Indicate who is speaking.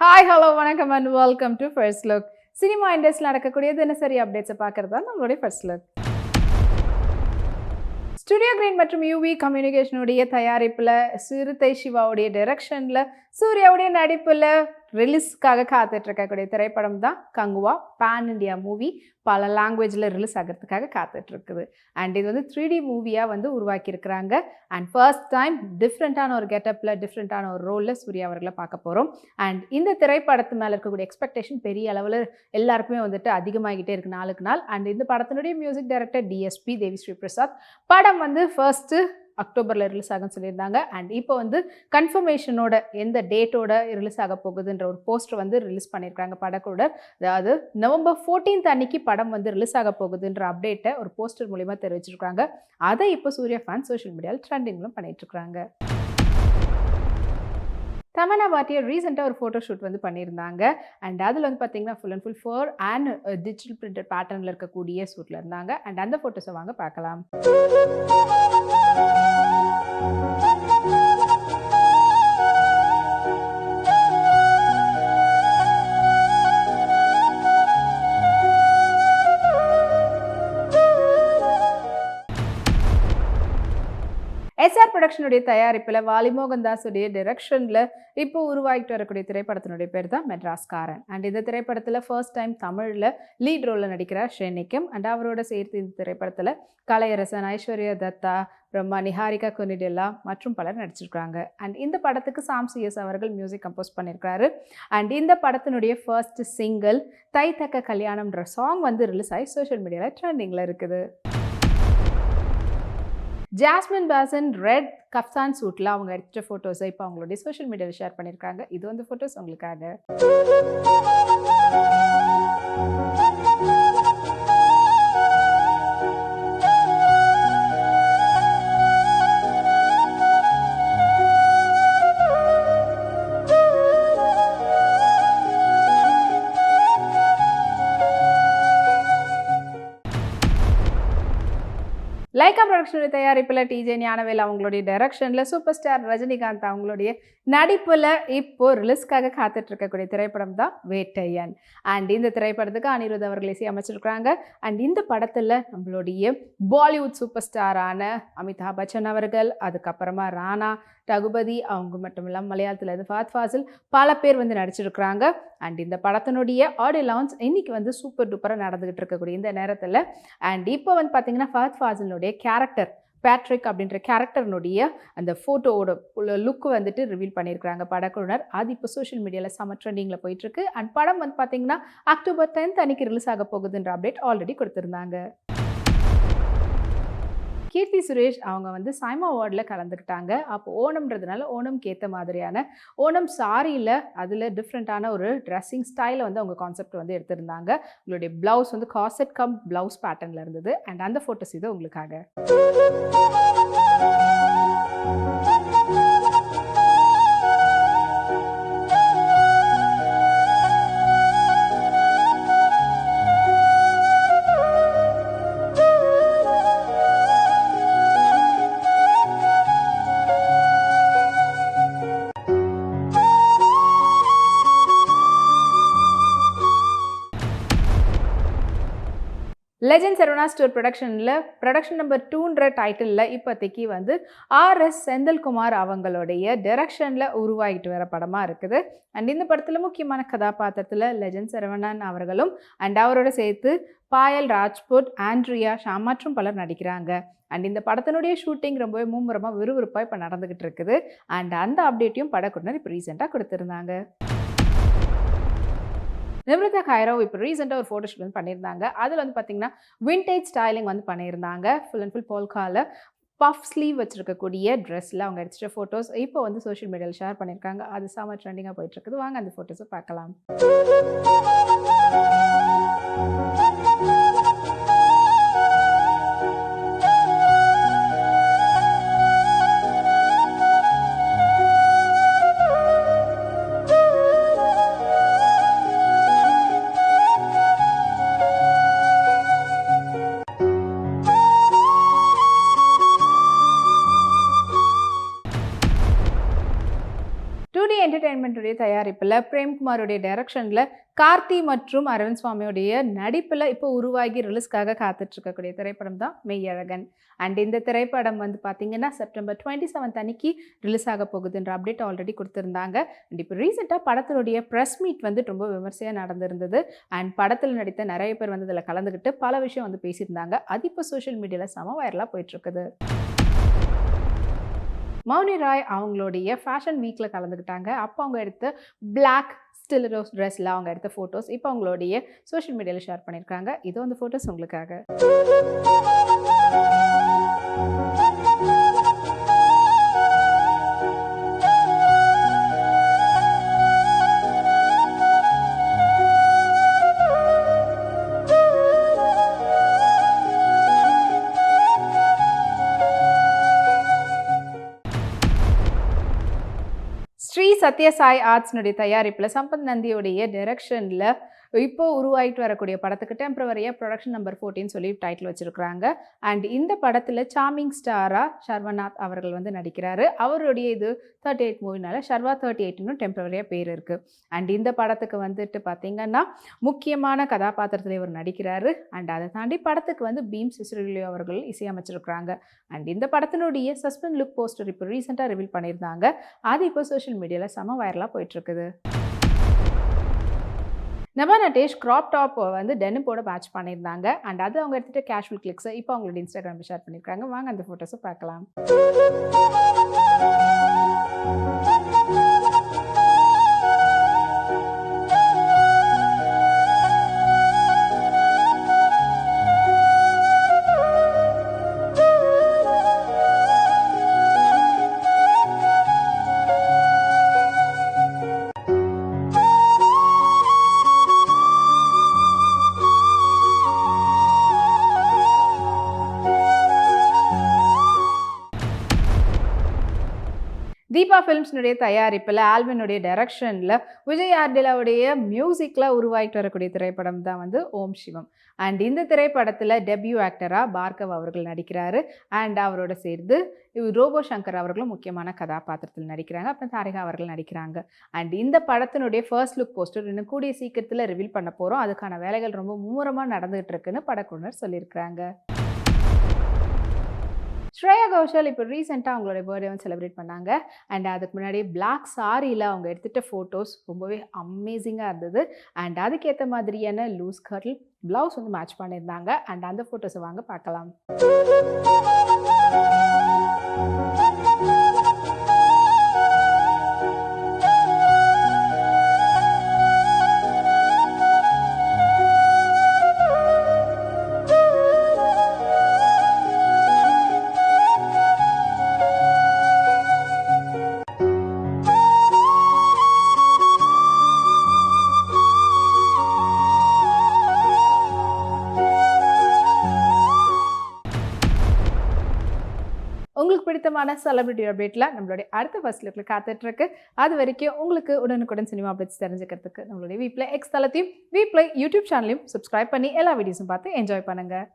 Speaker 1: Hi hello வணக்கம் and welcome to first look cinema இண்டஸ்ட்ரியில் நடக்கக்கூடிய தினசரி அப்டேட்ஸை பார்க்குறதா தான் நம்மளுடைய ஃபர்ஸ்ட் லுக் ஸ்டுடியோ கிரீன் மற்றும் யூவி கம்யூனிகேஷனுடைய தயாரிப்பில் சிறுத்தை சிவாவுடைய டைரக்ஷனில் சூர்யாவுடைய நடிப்பில் ரிலீஸ்க்காக காத்துட்டு இருக்கக்கூடிய திரைப்படம் தான் கங்குவா பேன் இண்டியா மூவி பல லாங்குவேஜில் ரிலீஸ் ஆகிறதுக்காக காத்துட்டு இருக்குது அண்ட் இது வந்து த்ரீ டி மூவியாக வந்து உருவாக்கியிருக்கிறாங்க. அண்ட் ஃபர்ஸ்ட் டைம் டிஃப்ரெண்ட்டான ஒரு கெட்டப்பில் டிஃப்ரெண்ட்டான ஒரு ரோலில் சூர்யா அவர்களை பார்க்க போகிறோம் அண்ட் இந்த திரைப்படத்து மேலே இருக்கக்கூடிய எக்ஸ்பெக்டேஷன் பெரிய அளவில் எல்லாருக்குமே வந்துட்டு அதிகமாகிட்டே இருக்கு நாளுக்கு நாள். அண்ட் இந்த படத்தினுடைய music director DSP Devi Sri Prasad. படம் வந்து ஃபர்ஸ்ட்டு அக்டோபரில் ரிலீஸ் ஆகும்னு சொல்லியிருந்தாங்க. அண்ட் இப்போ வந்து கன்ஃபர்மேஷனோட எந்த டேட்டோட ரிலீஸ் ஆக போகுதுன்ற ஒரு போஸ்டர் வந்து ரிலீஸ் பண்ணியிருக்காங்க படக்கூட அதாவது நவம்பர் ஃபோர்டீன்த் அன்னைக்கு படம் வந்து ரிலீஸ் ஆக போகுதுன்ற அப்டேட்டை ஒரு போஸ்டர் மூலிமா தெரிவிச்சிருக்காங்க அதை இப்போ சூர்யா ஃபேன் சோஷியல் மீடியாவில் ட்ரெண்டிங்லும் பண்ணிகிட்ருக்காங்க தமனா பாட்டியை ரீசெண்டாக ஒரு ஃபோட்டோ ஷூட் வந்து பண்ணியிருந்தாங்க. அண்ட் அதில் வந்து பார்த்தீங்கன்னா full and full four and digital printed பேட்டர்னில் இருக்கக்கூடிய ஷூட்டில் இருந்தாங்க. அண்ட் அந்த ஃபோட்டோஸை வாங்க பார்க்கலாம். ப்ரொடக்ஷனுடைய தயாரிப்பில் வாலிமோகன் தாஸுடைய டிரெக்ஷனில் இப்போ உருவாகிட்டு வரக்கூடிய திரைப்படத்தினுடைய பேர் தான் மெட்ராஸ்காரன். அண்ட் இந்த திரைப்படத்தில் ஃபர்ஸ்ட் டைம் தமிழில் லீட் ரோலில் நடிக்கிறார் ஷெனிக்கம் அண்ட் அவரோட சேர்த்து இந்த திரைப்படத்தில் கலையரசன் ஐஸ்வர்யா தத்தா பிரம்மா நிஹாரிகா குனிடெல்லா மற்றும் பலர் நடிச்சிருக்காங்க. அண்ட் இந்த படத்துக்கு சாம் சிஎஸ் அவர்கள் மியூசிக் கம்போஸ் பண்ணியிருக்காரு அண்ட் இந்த படத்தினுடைய ஃபர்ஸ்ட் சிங்கிள் தை தக்க கல்யாணம்ன்ற சாங் வந்து ரிலீஸ் ஆகி சோஷியல் மீடியாவில் ட்ரெண்டிங்கில் இருக்குது. ஜாஸ்மின் பாசன் ரெட் கப்சான் சூட்டில் அவங்க எடுத்த ஃபோட்டோஸை இப்போ அவங்களுடைய சோஷியல் மீடியாவில் ஷேர் பண்ணியிருக்காங்க இது வந்து ஃபோட்டோஸ் உங்களுக்காக ப்ரொடக்ஷனுடைய தயாரிப்பில் டிஜே ஞானவேல் அவங்களுடைய டைரக்ஷனில் சூப்பர் ஸ்டார் ரஜினிகாந்த் அவங்களுடைய நடிப்பில் இப்போ ரிலீஸ்க்காக காத்துட்டு இருக்கக்கூடிய திரைப்படம் தான் வேட்டையன். அண்ட் இந்த திரைப்படத்துக்கு அனிருத் அவர்கள் இசையமைச்சிருக்கிறாங்க. அண்ட் இந்த படத்தில் நம்மளுடைய பாலிவுட் சூப்பர் ஸ்டாரான அமிதாப் பச்சன் அவர்கள் அதுக்கப்புறமா ராணா ரகுபதி அவங்க மட்டும் இல்லாமல் மலையாளத்தில் இருந்து ஃபாத் ஃபாசில் பல பேர் வந்து நடிச்சிருக்கிறாங்க. அண்ட் இந்த படத்தினுடைய ஆடியோ லான்ச் இன்னைக்கு வந்து சூப்பர் டூப்பராக நடந்துகிட்டு இருக்கக்கூடிய இந்த நேரத்தில். அண்ட் இப்போ வந்து பார்த்தீங்கன்னா ஃபாத் ஃபாசிலுடைய கேரக்டர் பேட்ரிக் அப்படின்ற கேரக்டர்னுடைய அந்த ஃபோட்டோவோட லுக் வந்துட்டு ரிவீல் பண்ணியிருக்கிறாங்க படக்குழுனர் அது இப்போ சோஷியல் மீடியாவில் செம ட்ரெண்டிங்கில் போயிட்டுருக்கு. அண்ட் படம் வந்து பார்த்தீங்கன்னா அக்டோபர் டென்த் அன்னைக்கு ரிலீஸ் ஆக போகுதுன்ற அப்டேட் ஆல்ரெடி கொடுத்துருந்தாங்க. கீர்த்தி சுரேஷ் அவங்க வந்து சைமா அவார்டில் கலந்துக்கிட்டாங்க. அப்போ ஓணம்ன்றதுனால ஓணம்க்கு ஏற்ற மாதிரியான ஓணம் சாரியில் அதில் டிஃப்ரெண்ட்டான ஒரு ட்ரெஸ்ஸிங் ஸ்டைலை வந்து அவங்க கான்செப்ட் வந்து எடுத்திருந்தாங்க. உங்களுடைய ப்ளவுஸ் வந்து காசெட் கம் ப்ளவுஸ் பேட்டர்னில் இருந்தது. அண்ட் அந்த ஃபோட்டோஸ் இது உங்களுக்காக. லெஜெண்ட் சரவணா ஸ்டோர் ப்ரொடக்ஷனில் ப்ரொடக்ஷன் நம்பர் டூன்ற டைட்டிலில் இப்போதைக்கு வந்து ஆர்எஸ் செந்தில்குமார் அவங்களுடைய டெரெக்ஷனில் உருவாகிட்டு வர படமாக இருக்குது. அண்ட் இந்த படத்தில் முக்கியமான கதாபாத்திரத்தில் லெஜெண்ட் சரவணன் அவர்களும் அண்ட் அவரோட சேர்த்து பாயல் ராஜ்புட் ஆண்ட்ரியா ஷா மற்றும் பலர் நடிக்கிறாங்க. அண்ட் இந்த படத்தினுடைய ஷூட்டிங் ரொம்பவே மும்முரமாக விறுவிறுப்பாக இப்போ நடந்துக்கிட்டு இருக்குது. அண்ட் அந்த அப்டேட்டையும் படக்குழுனர் இப்போ ரீசெண்டாக கொடுத்துருந்தாங்க. நிமிர்தா காயரோ இப்போ ரீசெண்டாக ஒரு ஃபோட்டோ ஷூட் வந்து பண்ணியிருந்தாங்க. அதில் வந்து பார்த்தீங்கன்னா விண்டேஜ் ஸ்டைலிங் வந்து பண்ணியிருந்தாங்க. ஃபுல் அண்ட் ஃபுல் போல்கால பஃப் ஸ்லீவ் வச்சுருக்கக்கூடிய ட்ரெஸ்ஸில் அவங்க எடுத்துகிட்ட ஃபோட்டோஸ் இப்போ வந்து சோஷியல் மீடியாவில் ஷேர் பண்ணியிருக்காங்க. அது செம ட்ரெண்டிங்காக போயிட்டுருக்குது வாங்க அந்த ஃபோட்டோஸை பார்க்கலாம். என்டர்டைன்மெண்ட்டுடைய தயாரிப்பில் பிரேம்குமாருடைய டைரக்ஷனில் கார்த்தி மற்றும் அரவிந்த் சுவாமியுடைய நடிப்பில் இப்போ உருவாகி ரிலீஸ்க்காக காத்துட்ருக்கக்கூடிய திரைப்படம் தான் மெய்யழகன். அண்ட் இந்த திரைப்படம் வந்து பார்த்திங்கன்னா செப்டம்பர் டுவெண்ட்டி செவன்த் அன்னைக்கு ரிலீஸ் ஆக போகுதுன்ற அப்டேட் ஆல்ரெடி கொடுத்துருந்தாங்க. அண்ட் இப்போ ரீசெண்டாக படத்தினுடைய ப்ரெஸ் மீட் வந்து ரொம்ப விமர்சையாக நடந்திருந்தது. அண்ட் படத்தில் நடித்த நிறைய பேர் வந்து இதில் கலந்துக்கிட்டு பல விஷயம் வந்து பேசியிருந்தாங்க. அது இப்போ சோஷியல் மீடியாவில் சம வைரலாக போயிட்டுருக்குது மௌனி ராய் அவங்களுடைய ஃபேஷன் வீக்கில் கலந்துக்கிட்டாங்க. அப்போ அவங்க எடுத்த பிளாக் ஸ்டிலரோஸ் ட்ரெஸ்ஸில் அவங்க எடுத்த ஃபோட்டோஸ் இப்போ அவங்களுடைய சோஷியல் மீடியாவில் ஷேர் பண்ணியிருக்காங்க. இது வந்து ஃபோட்டோஸ் உங்களுக்காக. சத்யசாய் ஆர்ட்ஸ்னுடைய தயாரிப்பில் சம்பத் நந்தியோடைய டைரக்ஷனில் இப்போ உருவாயிட்டு வரக்கூடிய படத்துக்கு டெம்பரவரியாக ப்ரொடக்ஷன் நம்பர் ஃபோர்டீன் சொல்லி டைட்டில் வச்சுருக்குறாங்க. அண்ட் இந்த படத்தில் சாமிங் ஸ்டாராக ஷர்வநாத் அவர்கள் வந்து நடிக்கிறாரு. அவருடைய இது தேர்ட்டி எயிட் மூவினால ஷர்வா தேர்ட்டி எயிட்னு டெம்பரவரியாக பேர் இருக்குது அண்ட் இந்த படத்துக்கு வந்துட்டு பார்த்தீங்கன்னா முக்கியமான கதாபாத்திரத்தில் இவர் நடிக்கிறாரு. அண்ட் அதை தாண்டி படத்துக்கு வந்து பீம் சிசுரிலியோ அவர்கள் இசையமைச்சிருக்கிறாங்க. அண்ட் இந்த படத்தினுடைய சஸ்பெண்ட் லுக் போஸ்டர் இப்போ ரீசெண்டாக ரிவீல் பண்ணியிருந்தாங்க. அது இப்போ சோஷியல் மீடியாவில் செம வைரலாக போயிட்டுருக்குது நபா நட்டேஷ் க்ராப் டாப் வந்து டெனிப்போட மேட்ச் பண்ணியிருந்தாங்க. அண்ட் அது அவங்க எடுத்துகிட்டு கேஷுவல் கிளிக்ஸை இப்போ அவங்களோட இன்ஸ்டாகிராமில் ஷேர் பண்ணியிருக்காங்க. வாங்க அந்த ஃபோட்டோஸை பார்க்கலாம். தீபா ஃபிலிம்ஸ்னுடைய தயாரிப்பில் ஆல்வினுடைய டைரக்ஷனில் விஜய் ஆர்டிலாவுடைய மியூசிக்கில் உருவாகிட்டு வரக்கூடிய திரைப்படம் தான் வந்து ஓம் சிவம். அண்ட் இந்த திரைப்படத்தில் டெபியூ ஆக்டராக பார்கவ் அவர்கள் நடிக்கிறாரு. அண்ட் அவரோட சேர்ந்து இவர் ரோபோ சங்கர் அவர்களும் முக்கியமான கதாபாத்திரத்தில் நடிக்கிறாங்க. அப்புறம் தாரிகா அவர்கள் நடிக்கிறாங்க. அண்ட் இந்த படத்தினுடைய ஃபர்ஸ்ட் லுக் போஸ்டர் இன்னும் கூடிய சீக்கிரத்தில் ரிவீல் பண்ண போகிறோம் அதுக்கான வேலைகள் ரொம்ப மும்முரமாக நடந்துகிட்டு இருக்குன்னு படக்குழுனர் சொல்லியிருக்கிறாங்க. ஸ்ரேயா கோஷல் இப்போ ரீசெண்டாக அவங்களோட பர்த்டே வந்து செலிப்ரேட் பண்ணாங்க. அண்ட் அதுக்கு முன்னாடி பிளாக் சாரியில் அவங்க எடுத்துகிட்ட ஃபோட்டோஸ் ரொம்பவே அமேசிங்காக இருந்தது. அண்ட் அதுக்கேற்ற மாதிரியான லூஸ் கர்ல் ப்ளவுஸ் வந்து மேட்ச் பண்ணியிருந்தாங்க. அண்ட் அந்த ஃபோட்டோஸை வாங்க பார்க்கலாம். உங்களுக்கு பிடித்தமான செலிபிரிட்டி அப்டேட்டில் நம்மளுடைய அடுத்த ஃபர்ஸ்ட் லுக்கில் காத்துட்ருக்கு. அது வரைக்கும் உங்களுக்கு உடனுக்குடன் சினிமா அப்டேட்ஸ் தெரிஞ்சுக்கிறதுக்கு நம்மளுடைய வீப்பில் எக்ஸ் தளத்தையும் வீப்பில் யூடியூப் சேனலையும் சப்ஸ்கிரைப் பண்ணி எல்லா வீடியோஸும் பார்த்து என்ஜாய் பண்ணுங்கள்